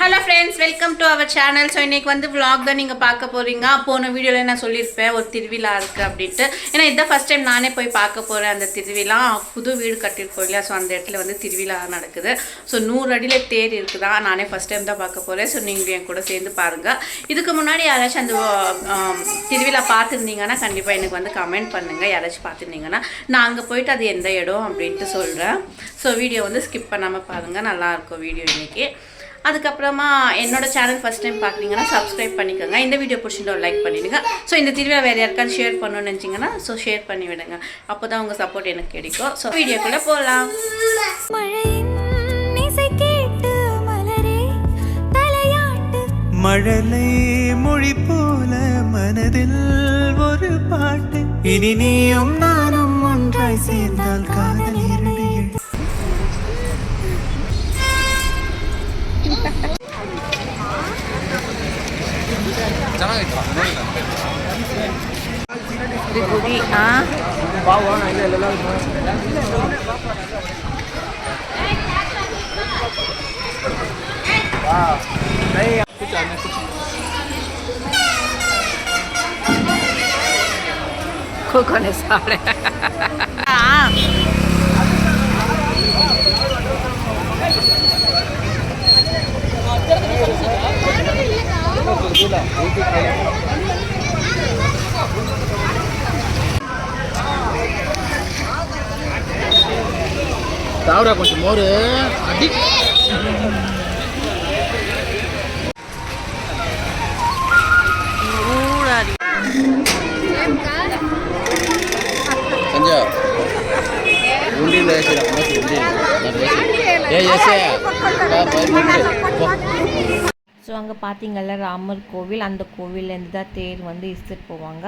Hello friends welcome to our channel so இன்னைக்கு வந்து vlog தான் நீங்கள் பார்க்க போகிறீங்க போன வீடியோவில் நான் சொல்லியிருப்பேன். ஒரு திருவிழா இருக்குது அப்படின்ட்டு. ஏன்னா இதான் ஃபஸ்ட் டைம் நானே போய் பார்க்க போகிறேன் அந்த திருவிழா. புது வீடு கட்டியிருக்கோம் இல்லையா ஸோ அந்த இடத்துல வந்து திருவிழா நடக்குது. ஸோ நூறு அடியில் தேர் இருக்குதா? நானே ஃபஸ்ட் டைம் தான் பார்க்க போகிறேன் ஸோ நீங்கள் என் கூட சேர்ந்து பாருங்கள் இதுக்கு முன்னாடி யாராச்சும் அந்த திருவிழா பார்த்துருந்தீங்கன்னா கண்டிப்பாக எனக்கு வந்து கமெண்ட் பண்ணுங்கள் யாராச்சும் பார்த்துருந்தீங்கன்னா நான் அங்கே போயிட்டு அது எந்த இடம் அப்படின்ட்டு சொல்கிறேன் ஸோ வீடியோ வந்து ஸ்கிப் பண்ணாமல் பாருங்கள் நல்லாயிருக்கும் வீடியோ இன்னைக்கு. அதுக்கப்புறமா என்னோட சேனல் ஃபஸ்ட் டைம் பார்க்குறீங்கன்னா சப்ஸ்கிரைப் பண்ணிக்கோங்க. இந்த வீடியோ பிடிச்சிட்டு ஒரு லைக் பண்ணிடுங்க. ஸோ இந்த திருவிழா வேறு யாருக்காவது ஷேர் பண்ணணும்னு நினச்சிங்கன்னா ஸோ ஷேர் பண்ணி விடுங்க. அப்போ தான் உங்கள் சப்போர்ட் எனக்கு கிடைக்கும். ஸோ வீடியோக்குள்ளே போகலாம் மழையின் இசை கேட்டு மலரே தலையாட்டு. மழலை மொழி போல மனதில் ஒரு பாட்டு. இனி நீயும் நானும் ஒன்றாய் சேர்ந்தால் காதல் 고기 아 코코넛 사래 아 தாவடா கொஞ்சம் மோர். அடி. சஞ்சா உண்டியில் ஏசி. ஏ ஏசியா பா பா. அங்கே பார்த்தீங்கல்ல ராமர் கோவில் அந்த கோவில்லேருந்து தான் தேர் வந்து இழுத்துட்டு போவாங்க.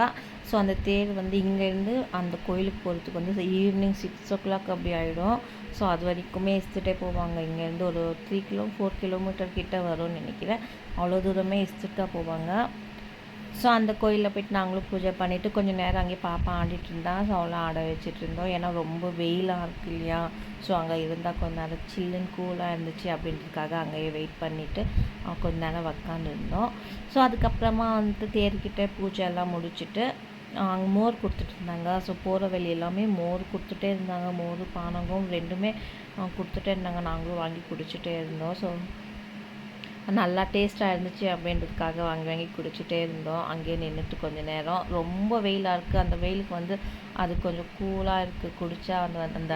ஸோ அந்த தேர் வந்து இங்கேருந்து அந்த கோயிலுக்கு போகிறதுக்கு வந்து ஈவினிங் சிக்ஸ் ஓ கிளாக் அப்படி ஆகிடும் ஸோ அது வரைக்குமே இழுத்துட்டே போவாங்க. இங்கேருந்து ஒரு த்ரீ கிலோ ஃபோர் கிலோமீட்டர் கிட்ட வரும்னு நினைக்கிறேன். அவ்வளோ தூரமே இழுத்துட்டு தான் போவாங்க. ஸோ அந்த கோயிலில் போயிட்டு நாங்களும் பூஜை பண்ணிவிட்டு கொஞ்சம் நேரம் அங்கேயே பாப்பா ஆடிட்டு இருந்தா ஸோ அவளை ஆட வச்சுட்டு இருந்தோம். ஏன்னா ரொம்ப வெயிலாக இருக்கு இல்லையா? ஸோ அங்கே இருந்தால் கொஞ்ச நேரம் சில்லுன்னு கூலாக இருந்துச்சு அப்படின்றதுக்காக அங்கேயே வெயிட் பண்ணிவிட்டு கொஞ்ச நேரம் உக்காந்துருந்தோம் ஸோ அதுக்கப்புறமா வந்துட்டு தேர்கிட்ட பூஜை எல்லாம் முடிச்சுட்டு அங்கே மோர் கொடுத்துட்டு இருந்தாங்க. ஸோ போகிற வழி எல்லாமே மோர் கொடுத்துட்டே இருந்தாங்க. மோர் பானகம் ரெண்டுமே கொடுத்துட்டே இருந்தாங்க. நாங்களும் வாங்கி குடிச்சிட்டே இருந்தோம். ஸோ நல்லா டேஸ்ட்டாக இருந்துச்சு அப்படின்றதுக்காக வாங்கி வாங்கி குடிச்சிட்டே இருந்தோம். அங்கேயே நின்றுட்டு கொஞ்சம் நேரம். ரொம்ப வெயிலாக இருக்குது அந்த வெயிலுக்கு வந்து அது கொஞ்சம் கூலாக இருக்குது குடித்தா அந்த அந்த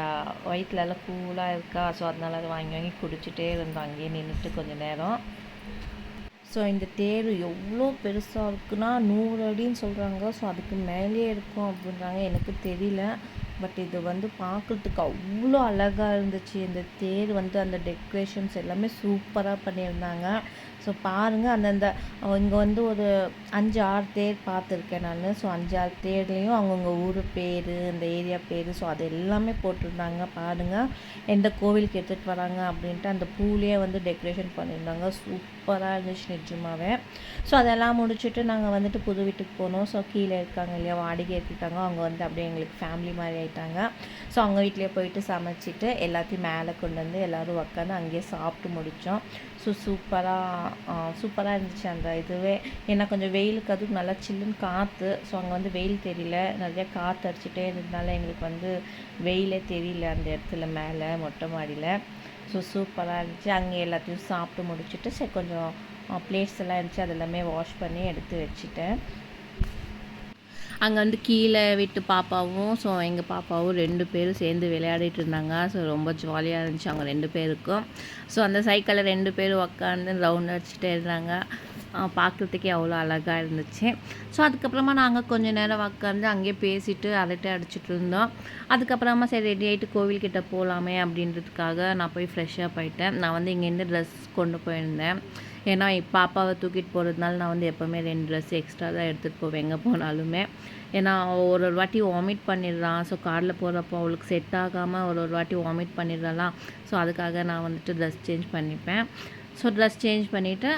வயிற்றுலலாம் கூலாக இருக்கா? ஸோ அதனால அதை வாங்கி வாங்கி குடிச்சிட்டே இருந்தோம். அங்கேயே நின்றுட்டு கொஞ்ச நேரம். ஸோ இந்த தேர் எவ்வளோ பெருசாக இருக்குன்னா நூறு அடின்னு சொல்கிறாங்க ஸோ அதுக்கு மேலேயே இருக்கும் அப்படின்றாங்க. எனக்கு தெரியல. பட் இது வந்து பார்க்குறதுக்கு அவ்வளோ அழகாக இருந்துச்சு. இந்த தேர் வந்து அந்த டெக்கரேஷன்ஸ் எல்லாமே சூப்பராக பண்ணியிருந்தாங்க. ஸோ பாருங்கள் அந்தந்த இங்கே வந்து ஒரு அஞ்சு ஆறு தேர் பார்த்துருக்கேன் நான். ஸோ அஞ்சு ஆறு தேர்லேயும் அவங்கவுங்க ஊர் பேர் அந்த ஏரியா பேர் ஸோ அது எல்லாமே போட்டிருந்தாங்க. பாருங்கள் எந்த கோவிலுக்கு எடுத்துகிட்டு வராங்க அப்படின்ட்டு அந்த பூலேயே வந்து டெக்கரேஷன் பண்ணியிருந்தாங்க. சூப்பராக இருந்துச்சு நிஜமாவே. ஸோ அதெல்லாம் முடிச்சுட்டு நாங்கள் வந்துட்டு புது வீட்டுக்கு போனோம். ஸோ கீழே இருக்காங்க இல்லையா வாடகை இருக்காங்க. அவங்க வந்து அப்படியே எங்களுக்கு ஃபேமிலி மாதிரி ஆயிட்டாங்க. ஸோ அவங்க வீட்லேயே போயிட்டு சமைச்சிட்டு எல்லாத்தையும் மேலே கொண்டு வந்து எல்லோரும் உட்காந்து அங்கேயே சாப்பிட்டு முடித்தோம் ஸோ சூப்பராக சூப்பராக இருந்துச்சு அந்த இதுவே. ஏன்னா கொஞ்சம் வெயிலுக்கு அதுவும் நல்லா சில்லுன்னு காற்று ஸோ அங்கே வந்து வெயில் தெரியல. நிறையா காற்று அடிச்சுட்டே இருந்ததுனால எங்களுக்கு வந்து வெயிலே தெரியல அந்த இடத்துல மேலே மொட்டை மாடியில். ஸோ சூப்பராக இருந்துச்சு அங்கே எல்லாத்தையும் சாப்பிட்டு முடிச்சுட்டு சரி கொஞ்சம் பிளேட்ஸ் எல்லாம் இருந்துச்சு அதெல்லாமே வாஷ் பண்ணி எடுத்து வச்சுட்டேன். அங்கே வந்து கீழே விட்டு பாப்பாவும் ஸோ எங்கள் பாப்பாவும் ரெண்டு பேரும் சேர்ந்து விளையாடிட்டு இருந்தாங்க. ஸோ ரொம்ப ஜாலியாக இருந்துச்சு அவங்க ரெண்டு பேருக்கும். ஸோ அந்த சைக்கிளில் ரெண்டு பேரும் உக்காந்து ரவுண்ட் அடிச்சுட்டே இருந்தாங்க. பார்க்குறதுக்கே அவ்வளோ அழகாக இருந்துச்சு. ஸோ அதுக்கப்புறமா நாங்கள் கொஞ்ச நேரம் உட்காந்து அங்கேயே பேசிட்டு அரட்டை அடிச்சிட்டு இருந்தோம். அதுக்கப்புறமா சரி ரெடி ஆகிட்டு கோவில்கிட்ட போகலாமே அப்படின்றதுக்காக நான் போய் ஃப்ரெஷ்ஷாக போயிட்டேன். நான் வந்து இங்கேருந்து ட்ரெஸ் கொண்டு போயிருந்தேன். ஏன்னா பாப்பாவை தூக்கிட்டு போகிறதுனால நான் வந்து எப்போவுமே ரெண்டு ட்ரெஸ் எக்ஸ்ட்ரா தான் எடுத்துகிட்டு போவேன் எங்கே போனாலுமே. ஏன்னா ஒரு ஒரு வாட்டி வாமிட் பண்ணிடுறான். ஸோ காரில் போகிறப்போ அவளுக்கு செட் ஆகாமல் ஒரு ஒரு வாட்டி வாமிட் பண்ணிடுறலாம் ஸோ அதுக்காக நான் வந்துட்டு ட்ரெஸ் சேஞ்ச் பண்ணிப்பேன். ஸோ ட்ரெஸ் சேஞ்ச் பண்ணிவிட்டு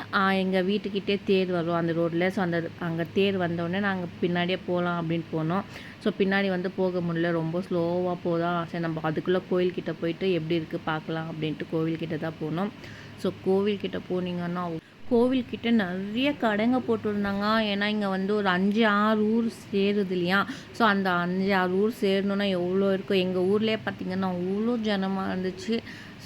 எங்கள் வீட்டுக்கிட்டே தேர் வரும் அந்த ரோட்டில் ஸோ அந்த அங்கே தேர் வந்தோடனே நாங்கள் பின்னாடியே போகலாம் அப்படின்னு போனோம். ஸோ பின்னாடி வந்து போக முடியல. ரொம்ப ஸ்லோவாக போதான் சரி நம்ம அதுக்குள்ளே கோயில்கிட்ட போயிட்டு எப்படி இருக்குது பார்க்கலாம் அப்படின்ட்டு கோவில்கிட்ட தான் போனோம். ஸோ கோவில்கிட்ட போனீங்கன்னா கோவில்கிட்ட நிறைய கடைங்க போட்டிருந்தாங்க. ஏன்னா இங்கே வந்து ஒரு அஞ்சு ஆறு ஊர் சேருது இல்லையா? ஸோ அந்த அஞ்சு ஆறு ஊர் சேரணுன்னா எவ்வளோ இருக்கும்? எங்கள் ஊர்லேயே பார்த்திங்கன்னா அவ்வளோ ஜனமாக இருந்துச்சு.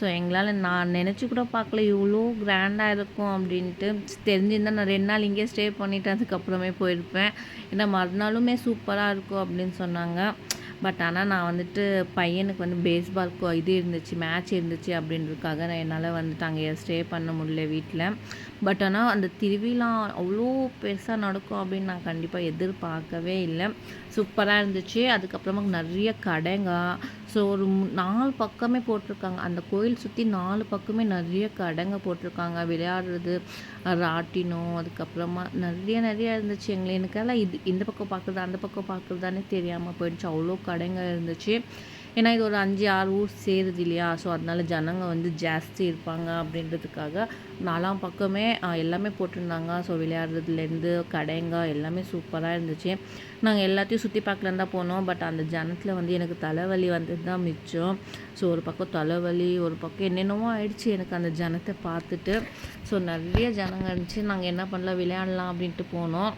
ஸோ எங்களால் நான் நினச்சி கூட பார்க்கல. இவ்வளோ கிராண்டாக இருக்கும் அப்படின்ட்டு. தெரிஞ்சிருந்தால் நான் ரெண்டு நாள் இங்கேயே ஸ்டே பண்ணிவிட்டு அதுக்கப்புறமே போயிருப்பேன். ஏன்னா மறுநாளுமே சூப்பராக இருக்கும் அப்படின்னு சொன்னாங்க. பட் ஆனால் நான் வந்துட்டு பையனுக்கு வந்து பேஸ்பால் இது இருந்துச்சு மேட்ச் இருந்துச்சு அப்படின்றதுக்காக நான் என்னால் வந்துட்டு அங்கே ஸ்டே பண்ண முடியல வீட்டில் பட் ஆனால் அந்த திருவிழா அவ்வளோ பெருசாக நடக்கும் அப்படின்னு நான் கண்டிப்பாக எதிர்பார்க்கவே இல்லை. சூப்பராக இருந்துச்சு. அதுக்கப்புறமா நிறைய கடைங்க ஸோ ஒரு நாலு பக்கமே போட்டிருக்காங்க. அந்த கோயில் சுற்றி நாலு பக்கமே நிறைய கடைங்க போட்டிருக்காங்க. விளையாடுறது ராட்டினம் அதுக்கப்புறமா நிறைய நிறைய இருந்துச்சு எங்களை. எனக்கெல்லாம் இது இந்த பக்கம் பார்க்குறது அந்த பக்கம் பார்க்குறதானே தெரியாமல் போயிடுச்சு. அவ்வளோ கடைங்க இருந்துச்சு. ஏன்னா இது ஒரு அஞ்சு ஆறு ஊர் சேருது இல்லையா? ஸோ அதனால ஜனங்க வந்து ஜாஸ்தி இருப்பாங்க அப்படின்றதுக்காக நாலாம் பக்கமே எல்லாமே போட்டிருந்தாங்க. ஸோ விளையாடுறதுலேருந்து கடைங்க எல்லாமே சூப்பராக இருந்துச்சு. நாங்கள் எல்லாத்தையும் சுற்றி பார்க்கலான்னு தான் போனோம். பட் அந்த ஜனத்தில் வந்து எனக்கு தலைவலி வந்தது தான் மிச்சம். ஸோ ஒரு பக்கம் தலைவலி ஒரு பக்கம் என்னென்னவோ ஆயிடுச்சு எனக்கு அந்த ஜனத்தை பார்த்துட்டு. ஸோ நிறைய ஜனங்க இருந்துச்சு. நாங்கள் என்ன பண்ணலாம் விளையாடலாம் அப்படின்ட்டு போனோம்.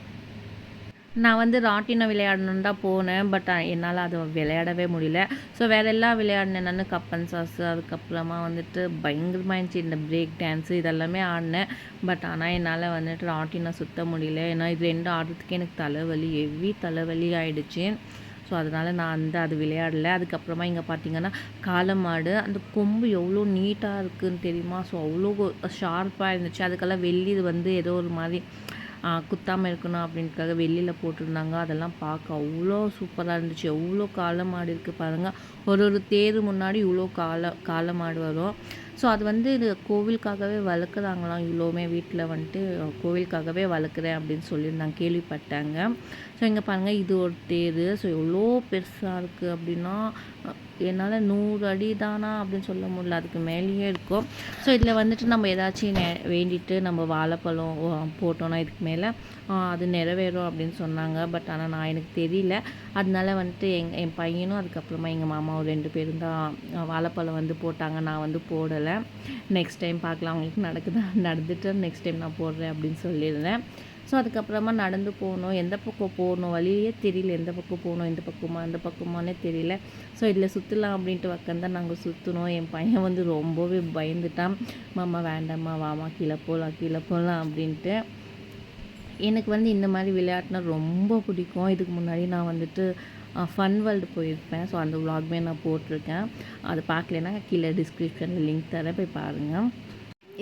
நான் வந்து ராட்டினம் விளையாடணுன்னு தான் போனேன். பட் என்னால் அதை விளையாடவே முடியல. ஸோ வேற எல்லாம் விளையாடினேன் நான். கப்பன் சாஸ் அதுக்கப்புறமா வந்துட்டு பயங்கரமாக இருந்துச்சு. இந்த பிரேக் டான்ஸு இதெல்லாமே ஆடினேன். பட் ஆனால் என்னால் வந்துட்டு ராட்டினம் சுத்த முடியல. ஏன்னா இது ரெண்டு ஆடுறதுக்கே எனக்கு தலைவலி ஹெவி தலைவலி ஆகிடுச்சு ஸோ அதனால் நான் வந்து அது விளையாடலை. அதுக்கப்புறமா இங்கே பார்த்தீங்கன்னா காலமாடு அந்த கொம்பு எவ்வளோ நீட்டாக இருக்குன்னு தெரியுமா? ஸோ அவ்வளோ ஷார்ப்பாக இருந்துச்சு. அதுக்கெல்லாம் வெள்ளி இது வந்து ஏதோ ஒரு மாதிரி குத்தாமல் இருக்கணும் அப்படின்றக்காக வெளியில் போட்டிருந்தாங்க. அதெல்லாம் பார்க்க அவ்வளோ சூப்பராக இருந்துச்சு. எவ்வளோ காளை மாடு இருக்குது பாருங்கள் ஒரு ஒரு தேர் முன்னாடி இவ்வளோ காளை காளை மாடு வரும். ஸோ அது வந்து இது கோவிலுக்காகவே வளர்க்குறாங்களாம். இவ்வளோவுமே வீட்டில் வந்துட்டு கோவிலுக்காகவே வளர்க்குறேன் அப்படின்னு சொல்லியிருந்தாங்க கேள்விப்பட்டாங்க. ஸோ இங்கே பாருங்கள் இது ஒரு தேர். ஸோ எவ்வளோ பெருசாக இருக்குது அப்படின்னா என்னால் நூறு அடி தானா அப்படின்னு சொல்ல முடியல. அதுக்கு மேலேயே இருக்கும். ஸோ இதில் வந்துட்டு நம்ம ஏதாச்சும் நெ- வேண்டிட்டு நம்ம வாழைப்பழம் போட்டோன்னா இதுக்கு மேலே அது நிறைவேறும் அப்படின்னு சொன்னாங்க. பட் ஆனால் நான் எனக்கு தெரியல. அதனால வந்துட்டு எங் என் பையனும் அதுக்கப்புறமா எங்கள் மாமாவும் ரெண்டு பேரும் தான் வாழைப்பழம் வந்து போட்டாங்க. நான் வந்து போடலை. நெக்ஸ்ட் டைம் பார்க்கலாம் அவங்களுக்கு நடக்குதா? நடந்துட்டு நெக்ஸ்ட் டைம் நான் போடுறேன் அப்படின்னு சொல்லியிருந்தேன். ஸோ அதுக்கப்புறமா நடந்து போகணும் எந்த பக்கம் போகணும்? வழியே தெரியல. எந்த பக்கம் போகணும்? எந்த பக்கமா? அந்த பக்கமானே தெரியல. ஸோ இதில் சுற்றலாம் அப்படின்ட்டு உக்காந்தா நாங்கள் சுற்றினோம். என் பையன் வந்து ரொம்பவே பயந்துட்டான். மாமா வேண்டாம்மா வாமா கீழே போகலாம் கீழே போகலாம் அப்படின்ட்டு. எனக்கு வந்து இந்த மாதிரி விளையாட்டுனா ரொம்ப பிடிக்கும். இதுக்கு முன்னாடி நான் வந்துட்டு ஃபன் வேர்ல்டு போயிருப்பேன். ஸோ அந்த vlogமே நான் போட்டிருக்கேன். அது பார்க்கலன்னா கீழே டிஸ்கிரிப்ஷனில் லிங்க் தரேன். போய் பாருங்கள்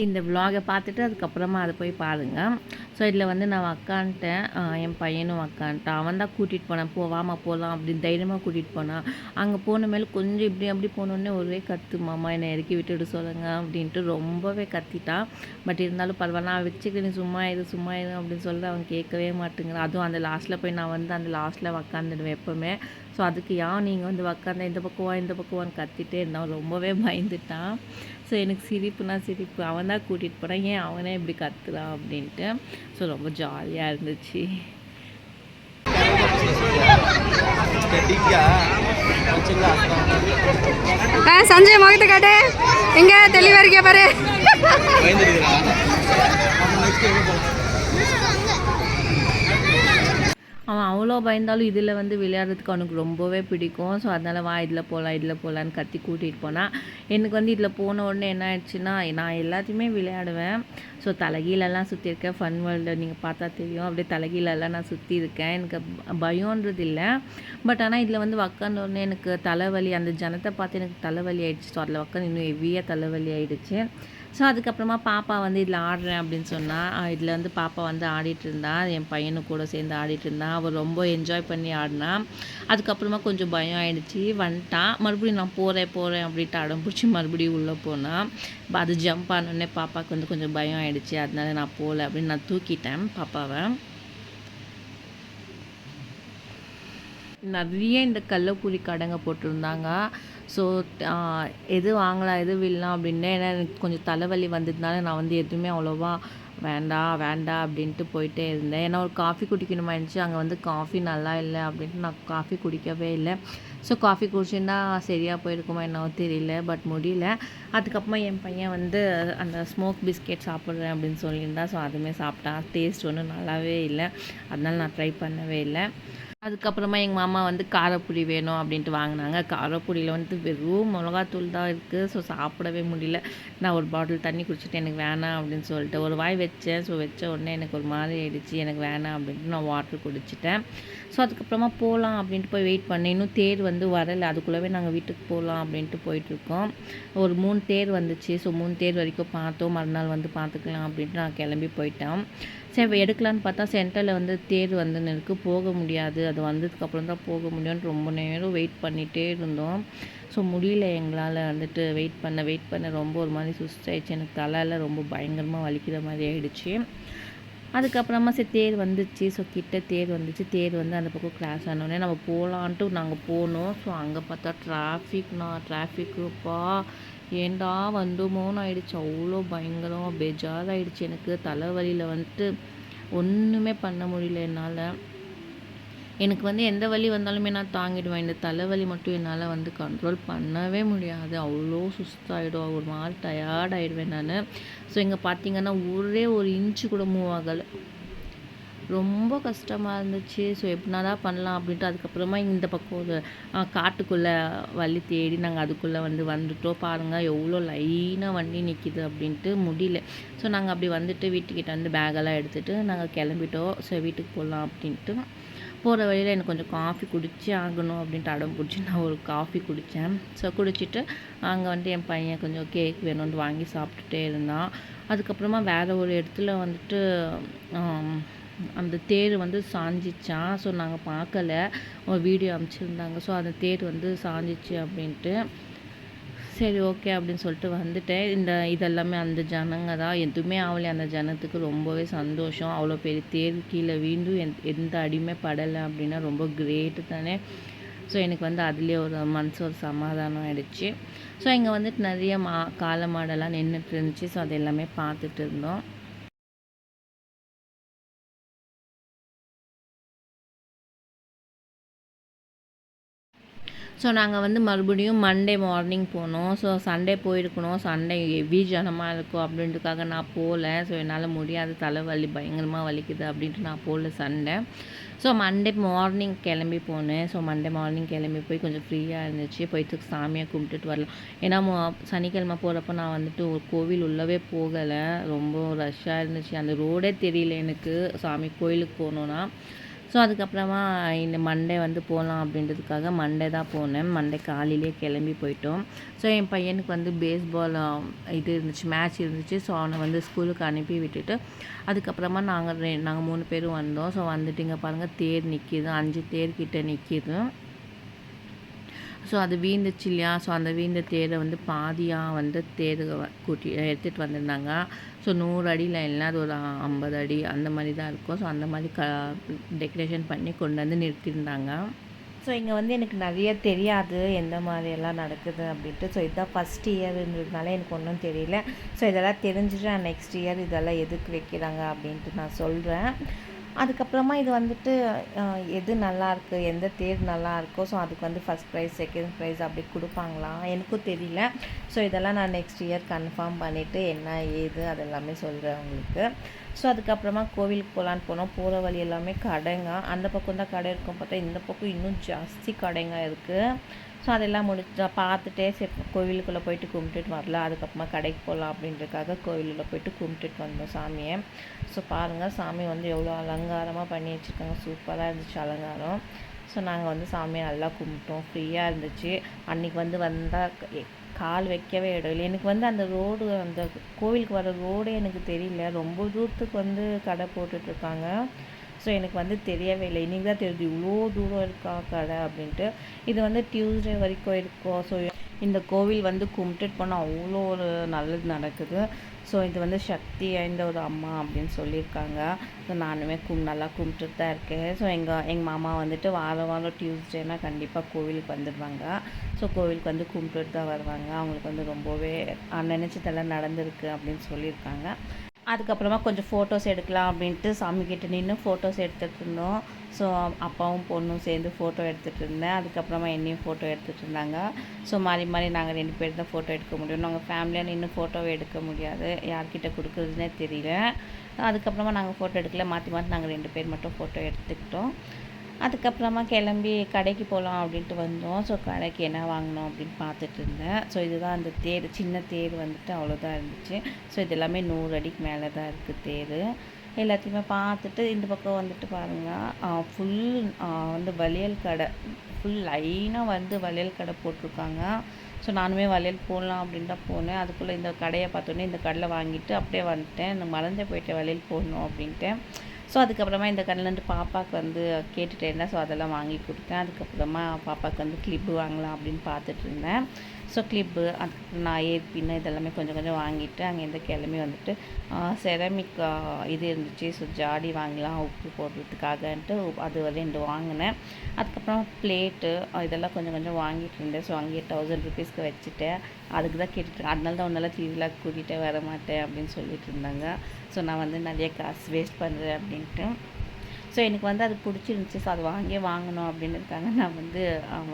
இந்த விலாகை பார்த்துட்டு அதுக்கப்புறமா அதை போய் பாருங்கள் ஸோ இதில் வந்து நான் உக்காந்துட்டேன். என் பையனும் உக்காந்துட்டான். அவன் தான் கூட்டிகிட்டு போனான் போ வாமா போகலாம் அப்படின்னு தைரியமாக கூட்டிகிட்டு போனான் அங்கே போன மேலே கொஞ்சம் இப்படி அப்படி போனோடனே ஒரே கத்து மாமா என்னை இறக்கி விட்டுட்டு சொல்லுங்க அப்படின்ட்டு ரொம்பவே கத்திட்டான். பட் இருந்தாலும் பரவாயில்ல நான் வச்சுக்க நீ சும்மா இரு சும்மா இரு அப்படின்னு சொல்லி அவன் கேட்கவே மாட்டேங்கிறான். அதுவும் அந்த லாஸ்ட்டில் போய் நான் வந்து அந்த லாஸ்ட்டில் உக்காந்துடுவேன் எப்போவுமே. ஸோ அதுக்கு ஏன் நீங்கள் வந்து உக்காந்த இந்த பக்கவா இந்த பக்கவான்னு கத்திட்டே இருந்தான். ரொம்பவே பயந்துட்டான். ஸோ எனக்கு சிரிப்புனா சிரிப்பு. அவன் தான் கூட்டிகிட்டு போனான் ஏன் அவனே இப்படி கத்துறான் அப்படின்ட்டு. ஸோ ரொம்ப ஜாலியாக இருந்துச்சு. ஆ சஞ்சய் முகத்தை காட்டு. எங்க? தெளிவா இருக்கியா பாரு. அவன் அவ்வளோ பயந்தாலும் இதில் வந்து விளையாடுறதுக்கு அவனுக்கு ரொம்பவே பிடிக்கும். ஸோ அதனால் வா இதில் போகலாம் இதில் போகலான்னு கத்தி கூட்டிகிட்டு போனான் எனக்கு வந்து இதில் போன உடனே என்ன ஆயிடுச்சுன்னா நான் எல்லாத்தையுமே விளையாடுவேன். ஸோ தலைகீழெல்லாம் சுற்றியிருக்கேன் ஃபன் வேர்ல்டு நீங்கள் பார்த்தா தெரியும். அப்படியே தலைகீழெல்லாம் நான் சுற்றி இருக்கேன். எனக்கு பயம்ன்றது இல்லை. பட் ஆனால் இதில் வந்து உக்காந்த உடனே எனக்கு தலைவலி அந்த ஜனத்தை பார்த்து எனக்கு தலைவலி ஆயிடுச்சு. ஸோ அதில் உட்காந்து இன்னும் ஹெவியாக தலைவலி ஆயிடுச்சு. ஸோ அதுக்கப்புறமா பாப்பா வந்து இதில் ஆடுறேன் அப்படின்னு சொன்னால் இதில் வந்து பாப்பா வந்து ஆடிட்டு இருந்தா என் பையனும் கூட சேர்ந்து ஆடிட்டு இருந்தான் அவள் ரொம்ப என்ஜாய் பண்ணி ஆடினா அதுக்கப்புறமா கொஞ்சம் பயம் ஆகிடுச்சு வந்துட்டான் மறுபடியும் நான் போகிறேன் போகிறேன் அப்படின்ட்டு அடம் பிடிச்சி மறுபடியும் உள்ளே போனான் அது ஜம்ப் ஆனோடனே பாப்பாவுக்கு வந்து கொஞ்சம் பயம் ஆகிடுச்சு அதனால நான் போகல அப்படின்னு நான் தூக்கிட்டேன் பாப்பாவை. நிறைய இந்த கள்ளப்பூரி கடைங்க போட்டிருந்தாங்க. ஸோ எது வாங்கலாம் எது விடலாம் அப்படின்னா ஏன்னா எனக்கு கொஞ்சம் தலைவலி வந்ததுனால நான் வந்து எதுவுமே அவ்வளோவா வேண்டாம் வேண்டாம் அப்படின்ட்டு போயிட்டே இருந்தேன். ஏன்னா ஒரு காஃபி குடிக்கணுமா இருந்துச்சு அங்கே வந்து காஃபி நல்லா இல்லை அப்படின்ட்டு நான் காஃபி குடிக்கவே இல்லை. ஸோ காஃபி குடிச்சுன்னா சரியாக போயிருக்குமா என்னவோ தெரியல பட் முடியல. அதுக்கப்புறமா என் பையன் வந்து அந்த ஸ்மோக் பிஸ்கெட் சாப்பிட்றேன் அப்படின்னு சொல்லியிருந்தா ஸோ அதுவுமே சாப்பிட்டான். டேஸ்ட் ஒன்றும் நல்லாவே இல்லை. அதனால நான் ட்ரை பண்ணவே இல்லை. அதுக்கப்புறமா எங்கள் மாமா வந்து காரப்பொடி வேணும் அப்படின்ட்டு வாங்கினாங்க. காரப்பொடியில் வந்து வெறும் மிளகாத்தூள் தான் இருக்குது ஸோ சாப்பிடவே முடியல. நான் ஒரு பாட்டில் தண்ணி குடிச்சிட்டு எனக்கு வேணாம் அப்படின்னு சொல்லிட்டு ஒரு வாய் வச்சேன். ஸோ வச்ச உடனே எனக்கு ஒரு மாதிரி ஆயிடுச்சு. எனக்கு வேணாம் அப்படின்ட்டு நான் வாட்டர் குடிச்சிட்டேன். ஸோ அதுக்கப்புறமா போகலாம் அப்படின்ட்டு போய் வெயிட் பண்ணேன். இன்னும் தேர் வந்து வரலை. அதுக்குள்ளவே நாங்கள் வீட்டுக்கு போகலாம் அப்படின்ட்டு போயிட்டுருக்கோம் ஒரு மூணு தேர் வந்துச்சு. ஸோ மூணு தேர் வரைக்கும் பார்த்தோம். மறுநாள் வந்து பார்த்துக்கலாம் அப்படின்ட்டு நான் கிளம்பி போயிட்டேன். சரி எடுக்கலான்னு பார்த்தா சென்டரில் வந்து தேர் வந்து இருக்கு போக முடியாது. அது வந்ததுக்கப்புறம் தான் போக முடியும்னு ரொம்ப நேரம் வெயிட் பண்ணிகிட்டே இருந்தோம். ஸோ முடியல எங்களால் வந்துட்டு வெயிட் பண்ண வெயிட் பண்ண ரொம்ப ஒரு மாதிரி சுஸ்தாயிடுச்சு. எனக்கு தலையெல்லாம் ரொம்ப பயங்கரமாக வலிக்கிற மாதிரி ஆகிடுச்சு அதுக்கப்புறமா சரி தேர் வந்துச்சு. ஸோ கிட்ட தேர் வந்துச்சு. தேர் வந்து அந்த பக்கம் கிராஸ் ஆனோடனே நம்ம போகலான்ட்டு நாங்கள் போனோம். ஸோ அங்கே பார்த்தா டிராஃபிக்னா டிராஃபிக்குப்பா ஏண்டா வந்தோமோன்னு ஆயிடுச்சு அவ்வளோ பயங்கரம் பெஜாராயிடுச்சு எனக்கு. தலைவலியில் வந்துட்டு ஒன்றுமே பண்ண முடியல என்னால். எனக்கு வந்து எந்த வலி வந்தாலுமே நான் தாங்கிடுவேன். இந்த தலைவலி மட்டும் என்னால் வந்து கண்ட்ரோல் பண்ணவே முடியாது. அவ்வளோ சுஸ்தாயிடும். ஒரு மாதிரி டயர்டாயிடுவேன் நான். ஸோ இங்கே பார்த்தீங்கன்னா ஒரே ஒரு இன்ச்சு கூட மூவ் ஆகலை. ரொம்ப கஷ்டமாக இருந்துச்சு. ஸோ எப்படின்னா தான் பண்ணலாம் அப்படின்ட்டு அதுக்கப்புறமா இந்த பக்கம் ஒரு காட்டுக்குள்ளே வழி தேடி நாங்கள் அதுக்குள்ளே வந்து வந்துட்டோம். பாருங்கள் எவ்வளோ லைனாக வண்டி நிற்கிது அப்படின்ட்டு முடியல. ஸோ நாங்கள் அப்படி வந்துட்டு வீட்டுக்கிட்ட வந்து பேக்கெல்லாம் எடுத்துகிட்டு நாங்கள் கிளம்பிட்டோம். ஸோ வீட்டுக்கு போகலாம் அப்படின்ட்டு. போகிற வழியில் எனக்கு கொஞ்சம் காஃபி குடிச்சே ஆகணும் அப்படின்ட்டு அடம் பிடிச்சி நான் ஒரு காஃபி குடித்தேன் ஸோ குடிச்சிட்டு அங்கே வந்து என் பையன் கொஞ்சம் கேக் வேணும்னு வாங்கி சாப்பிட்டுட்டே இருந்தான். அதுக்கப்புறமா வேறு ஒரு இடத்துல வந்துட்டு அந்த தேர் வந்து சாஞ்சிச்சான் ஸோ நாங்கள் பார்க்கல. ஒரு வீடியோ அனுப்பிச்சிருந்தாங்க ஸோ அந்த தேர் வந்து சாஞ்சிச்சு அப்படின்ட்டு. சரி ஓகே அப்படின்னு சொல்லிட்டு வந்துட்டேன். இந்த இதெல்லாமே அந்த ஜனங்க தான். எதுவுமே ஆகலை. அந்த ஜனத்துக்கு ரொம்பவே சந்தோஷம். அவ்வளோ பெரிய தேர் கீழே வீண்டும் எந்த எந்த அடியுமே படலை அப்படின்னா ரொம்ப கிரேட்டு தானே. ஸோ எனக்கு வந்து அதுலேயே ஒரு மனசு ஒரு சமாதானம் ஆகிடுச்சு ஸோ இங்கே வந்துட்டு நிறைய மா காளை மாடெல்லாம் நின்றுட்டு இருந்துச்சு. ஸோ அது எல்லாமே பார்த்துட்டு இருந்தோம். ஸோ நாங்கள் வந்து மறுபடியும் மண்டே மார்னிங் போனோம். ஸோ சண்டே போயிருக்கணும். சண்டே ஹெவி ஜனமாக இருக்கும் அப்படின்றதுக்காக நான் போகல ஸோ என்னால் முடியாது. தலைவலி பயங்கரமாக வலிக்குது அப்படின்ட்டு நான் போகல சண்டே. ஸோ மண்டே மார்னிங் கிளம்பி போனேன். ஸோ மண்டே மார்னிங் கிளம்பி போய் கொஞ்சம் ஃப்ரீயாக இருந்துச்சு. போயிட்டு சாமியை கும்பிட்டுட்டு வரலாம். ஏன்னா சனிக்கிழமை போகிறப்ப நான் வந்துட்டு ஒரு கோவில் உள்ளவே போகலை. ரொம்ப ரஷ்ஷாக இருந்துச்சு. அந்த ரோடே தெரியல எனக்கு. சாமி கோயிலுக்கு போகணுன்னா ஸோ அதுக்கப்புறமா இந்த மண்டே வந்து போகலாம் அப்படின்றதுக்காக மண்டே தான் போனேன். மண்டே காலையிலே கிளம்பி போயிட்டோம். ஸோ என் பையனுக்கு வந்து பேஸ்பால் இது இருந்துச்சு மேட்ச் இருந்துச்சு. ஸோ அவனை வந்து ஸ்கூலுக்கு அனுப்பி விட்டுட்டு அதுக்கப்புறமா நாங்கள் ரெ நாங்கள் மூணு பேரும் வந்தோம். ஸோ வந்துட்டு இங்கே பாருங்கள் தேர் நிற்கிது அஞ்சு தேர்கிட்ட நிற்கிது ஸோ அது வீந்துச்சு இல்லையா ஸோ அந்த வீந்த தேரை வந்து பாதியாக வந்து தேர் வ- கூட்டி எடுத்துகிட்டு வந்திருந்தாங்க. ஸோ நூறு அடியில் இல்லை அது ஒரு ஐம்பது அடி அந்த மாதிரி தான் இருக்கும். ஸோ அந்த மாதிரி க டெக்கரேஷன் பண்ணி கொண்டு வந்து நிறுத்தியிருந்தாங்க. ஸோ இங்கே வந்து எனக்கு நிறைய தெரியாது எந்த மாதிரியெல்லாம் நடக்குது அப்படின்ட்டு. ஸோ இதுதான் ஃபஸ்ட் இயர்ன்றதுனால எனக்கு ஒன்றும் தெரியல. ஸோ இதெல்லாம் தெரிஞ்சுட்டு நான் நெக்ஸ்ட் இயர் இதெல்லாம் எதுக்கு வைக்கிறாங்க அப்படின்ட்டு நான் சொல்கிறேன் அதுக்கப்புறமா இது வந்துட்டு எது நல்லாயிருக்கு எந்த தேர் நல்லாயிருக்கோ ஸோ அதுக்கு வந்து ஃபஸ்ட் ப்ரைஸ் செகண்ட் ப்ரைஸ் அப்படி கொடுப்பாங்களா? எனக்கும் தெரியல. ஸோ இதெல்லாம் நான் நெக்ஸ்ட் இயர் கன்ஃபார்ம் பண்ணிவிட்டு என்ன ஏது அதெல்லாமே சொல்கிறேன் உங்களுக்கு. ஸோ அதுக்கப்புறமா கோவிலுக்கு போகலான்னு போனோம். போகிற வழி எல்லாமே கடைங்க. அந்த பக்கம் தான் கடை இருக்கும் பார்த்தா இந்த பக்கம் இன்னும் ஜாஸ்தி கடைங்க இருக்குது ஸோ அதெல்லாம் முடிச்சு பார்த்துட்டே சரி கோவிலுக்குள்ளே போயிட்டு கும்பிட்டுட்டு வரல. அதுக்கப்புறமா கடைக்கு போகலாம் அப்படின்றதுக்காக கோவிலுக்குள்ளே போயிட்டு கும்பிட்டுட்டு வந்தோம் சாமியை. ஸோ பாருங்கள் சாமி வந்து எவ்வளோ அலங்காரமாக பண்ணி வச்சுருக்காங்க. சூப்பராக இருந்துச்சு அலங்காரம். ஸோ நாங்கள் வந்து சாமியை நல்லா கும்பிட்டோம். ஃப்ரீயாக இருந்துச்சு. அன்றைக்கி வந்து வந்தால் கால் வைக்கவே இடம் இல்லை. எனக்கு வந்து அந்த ரோடு அந்த கோவிலுக்கு வர ரோடே எனக்கு தெரியல. ரொம்ப தூரத்துக்கு வந்து கடை போட்டுட்ருக்காங்க. ஸோ எனக்கு வந்து தெரியவே இல்லை. இன்றைக்கி தான் தெரியுது இவ்வளோ தூரம் இருக்கா கடை அப்படின்ட்டு. இது வந்து டியூஸ்டே வரைக்கும் இருக்கும். ஸோ இந்த கோவில் வந்து கும்பிட்டுட்டு போனால் அவ்வளோ ஒரு நல்லது நடக்குது. ஸோ இது வந்து சக்தி வாய்ந்த ஒரு அம்மா அப்படின்னு சொல்லியிருக்காங்க. ஸோ நானுமே கும் நல்லா கும்பிட்டுட்டு தான் இருக்கேன். ஸோ எங்கள் எங்கள் மாமா வந்துட்டு வாரம் வாரம் டியூஸ்டேனா கண்டிப்பாக கோவிலுக்கு வந்துடுவாங்க ஸோ கோவிலுக்கு வந்து கும்பிட்டுட்டு தான் வருவாங்க. அவங்களுக்கு வந்து ரொம்பவே நினச்சதெல்லாம் நடந்திருக்கு அப்படின்னு சொல்லியிருக்காங்க. அதுக்கப்புறமா கொஞ்சம் ஃபோட்டோஸ் எடுக்கலாம் அப்படின்ட்டு சாமி நின்று ஃபோட்டோஸ் எடுத்துகிட்டு இருந்தோம். ஸோ அப்பாவும் பொண்ணும் சேர்ந்து ஃபோட்டோ எடுத்துகிட்டு இருந்தேன். அதுக்கப்புறமா என்னையும் ஃபோட்டோ எடுத்துகிட்டு இருந்தாங்க. ஸோ மாறி மாறி நாங்கள் ரெண்டு பேர் தான் ஃபோட்டோ எடுக்க முடியும். நாங்கள் ஃபேமிலியாக நின்று ஃபோட்டோவை எடுக்க முடியாது. யார்கிட்ட கொடுக்குறதுனே தெரியல. அதுக்கப்புறமா நாங்கள் ஃபோட்டோ எடுக்கல. மாற்றி மாற்றி நாங்கள் ரெண்டு பேர் மட்டும் ஃபோட்டோ எடுத்துக்கிட்டோம். அதுக்கப்புறமா கிளம்பி கடைக்கு போகலாம் அப்படின்ட்டு வந்தோம். ஸோ கடைக்கு என்ன வாங்கினோம் அப்படின்னு பார்த்துட்டு இருந்தேன். ஸோ இதுதான் அந்த தேர் சின்ன தேர் வந்துட்டு அவ்வளோதான் இருந்துச்சு. ஸோ இது எல்லாமே நூறு அடிக்கு மேலே தான் இருக்குது தேர். எல்லாத்தையுமே பார்த்துட்டு இந்த பக்கம் வந்துட்டு பாருங்கள் ஃபுல் வந்து வளையல் கடை. ஃபுல் லைனாக வந்து வளையல் கடை போட்டிருக்காங்க. ஸோ நானுமே வளையல் போடலாம் அப்படின்னு தான் போனேன். அதுக்குள்ளே இந்த கடையை பார்த்தோன்னே இந்த கடையில் வாங்கிட்டு அப்படியே வந்துட்டேன். இந்த மறந்தே போயிட்டேன் வளையல் போடணும் அப்படின்ட்டு. ஸோ அதுக்கப்புறமா இந்த கடையிலேருந்து பாப்பாவுக்கு வந்து கேட்டுகிட்டே இருந்தேன் ஸோ அதெல்லாம் வாங்கி கொடுத்தேன். அதுக்கப்புறமா பாப்பாவுக்கு வந்து கிளிப்பு வாங்கலாம் அப்படின்னு பார்த்துட்டு இருந்தேன். ஸோ கிளிப்பு அதுக்கப்புறம் நான் பின்னு இதெல்லாமே கொஞ்சம் கொஞ்சம் வாங்கிட்டு அங்கேருந்து கிளம்பி வந்துட்டு செரமிக் இது இருந்துச்சு. ஸோ ஜாடி வாங்கலாம் உப்பு போடுறதுக்காகன்ட்டு அது ரெண்டு வாங்கினேன். அதுக்கப்புறம் பிளேட்டு இதெல்லாம் கொஞ்சம் கொஞ்சம் வாங்கிட்டு இருந்தேன். ஸோ அங்கேயே தௌசண்ட் ருபீஸ்க்கு வச்சுட்டேன். அதுக்கு தான் கேட்டுருக்கேன் அதனால தான் உன்னால் திருவிழா கூட்டிகிட்டே வர மாட்டேன் அப்படின்னு சொல்லிட்டு இருந்தாங்க. ஸோ நான் வந்து நிறைய காசு வேஸ்ட் பண்ணுறேன் அப்படின்ட்டு. ஸோ எனக்கு வந்து அது பிடிச்சிருந்துச்சி. ஸோ அது வாங்கியே வாங்கணும் அப்படின்னு இருக்காங்க நான் வந்து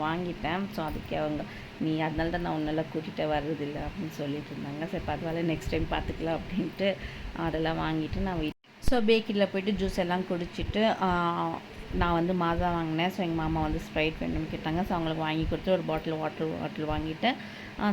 வாங்கிட்டேன். ஸோ அதுக்கு அவங்க நீ அதனால தான் நான் உன்னெல்லாம் கூட்டிகிட்டே வர்றதில்லை அப்படின்னு சொல்லிட்டு இருந்தாங்க. சரி பரவாயில்ல நெக்ஸ்ட் டைம் பார்த்துக்கலாம் அப்படின்ட்டு அதெல்லாம் வாங்கிட்டு நான் வீட் ஸோ பேக்கரியில் போயிட்டு ஜூஸ் எல்லாம் குடிச்சிட்டு நான் வந்து மாதா வாங்கினேன். ஸோ எங்கள் மாமா வந்து ஸ்ப்ரைட் வேணும்னு கேட்டாங்க. ஸோ அவங்களுக்கு வாங்கி கொடுத்து ஒரு பாட்டில் வாட்டர் பாட்டில் வாங்கிட்டு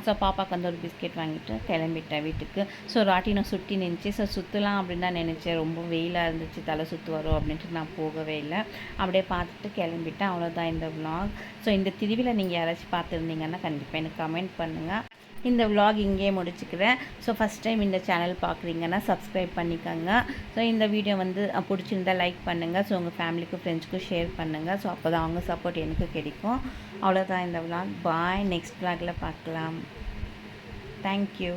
ஸோ பாப்பாவுக்கு வந்து ஒரு பிஸ்கெட் வாங்கிட்டு கிளம்பிட்டேன் வீட்டுக்கு. ஸோ ராட்டி நான் சுற்றி நின்றுச்சு ஸோ சுற்றலாம் அப்படின்னு தான் நினச்சேன். ரொம்ப வெயிலாக இருந்துச்சு. தலை சுற்று வரும் அப்படின்ட்டு நான் போகவே இல்லை. அப்படியே பார்த்துட்டு கிளம்பிட்டேன். அவ்வளோதான் இந்த விலாக் ஸோ இந்த திருவிழா நீங்கள் யாராச்சும் பார்த்துருந்தீங்கன்னா கண்டிப்பாக எனக்கு கமெண்ட் பண்ணுங்கள் இந்த விலாக் இங்கேயே முடிச்சுக்கிறேன். ஸோ ஃபஸ்ட் டைம் இந்த சேனல் பார்க்குறீங்கன்னா சப்ஸ்கிரைப் பண்ணிக்கோங்க. ஸோ இந்த வீடியோ வந்து பிடிச்சிருந்தால் பிடிச்சிருந்தா லைக் பண்ணுங்கள் ஸோ உங்கள் ஃபேமிலிக்கும் ஃப்ரெண்ட்ஸ்க்கும் ஷேர் பண்ணுங்கள் ஸோ அப்போ தான் அவங்க சப்போர்ட் எனக்கு கிடைக்கும். அவ்வளோதான் இந்த விளாக் பாய் நெக்ஸ்ட் விளாகில் பார்க்கலாம். தேங்க்யூ